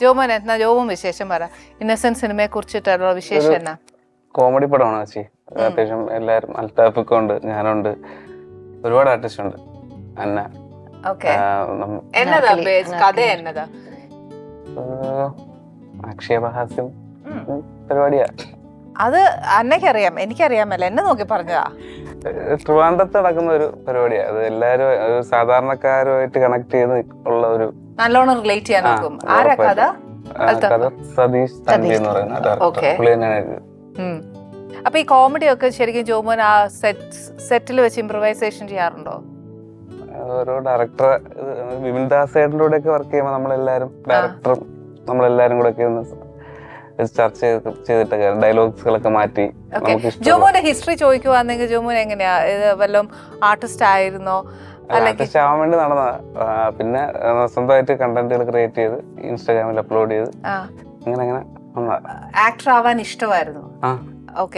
ജോമോൻ എന്നാ ജോവും വിശേഷം പറ. ഇന്നസെന്റ് സിനിമയെ കുറിച്ചിട്ടുള്ള വിശേഷം എന്നാ? കോമഡി പടമാണ് ചേച്ചി. അത്യാവശ്യം എല്ലാവരും അൽത്താഫൊക്കെ ഉണ്ട് ഞാനുണ്ട്. ഒരുപാട് ആർട്ടിസ്റ്റ് ഉണ്ട്. അന്ന. അക്ഷയ ആ, നം- എന്നതാ കഥ എന്നതാ? ആ, ആക്ഷേപഹാസ്യം ഉം, പരിപാടിയാ. അത് അന്നയ്ക്കറിയാം എനിക്കറിയാമല്ല എന്നെ നോക്കി പറഞ്ഞതാ. ട്രിവാൻഡ്രത്ത് നടക്കുന്ന ഒരു പരിപാടിയാണ് അത് എല്ലാരും ഒരു സാധാരണക്കാരുമായിട്ട് കണക്ട് ചെയ്ത് ഉള്ള ഒരു നല്ലോണം റിലേറ്റ് ചെയ്യാൻ നോക്കും. ആരാ കഥ. കഥ സതീഷ് തമ്പി എന്ന് പറയുന്ന അപ്പൊ ഈ കോമഡി ഒക്കെ ശരിക്കും ജോമോൻ ആ സെറ്റ് സെറ്റിൽ വെച്ച് ഇംപ്രവൈസേഷൻ ചെയ്യാറുണ്ടോ? ഓരോ ഡയറക്ടർ വിപിൻ ദാസേട്ടന്റെ കൂടെ ഒക്കെ വർക്ക് ചെയ്യുമ്പോൾ നമ്മളെല്ലാരും ഡയറക്ടറും നമ്മളെല്ലാരും കൂടെ ഒക്കെ ചർച്ച ചെയ്തിട്ട് ചെയ്തിട്ടൊക്കെ ഡയലോഗ്സുകളൊക്കെ മാറ്റി ജോമോന്റെ ഹിസ്റ്ററി ചോദിക്കുവാണെങ്കിൽ ജോമോൻ എങ്ങനെയാ? വല്ലതും ആർട്ടിസ്റ്റ് ആയിരുന്നോ? ആർട്ടിസ്റ്റ് ആവാൻ വേണ്ടി നടന്നതാ. പിന്നെ സ്വന്തമായിട്ട് കണ്ടന്റുകൾ ക്രിയേറ്റ് ചെയ്ത് ഇൻസ്റ്റാഗ്രാമിൽ അപ്ലോഡ് ചെയ്ത്. അങ്ങനെ അങ്ങനെ ആക്ടർ ആവാൻ ഇഷ്ടമായിരുന്നു. ഓക്കെ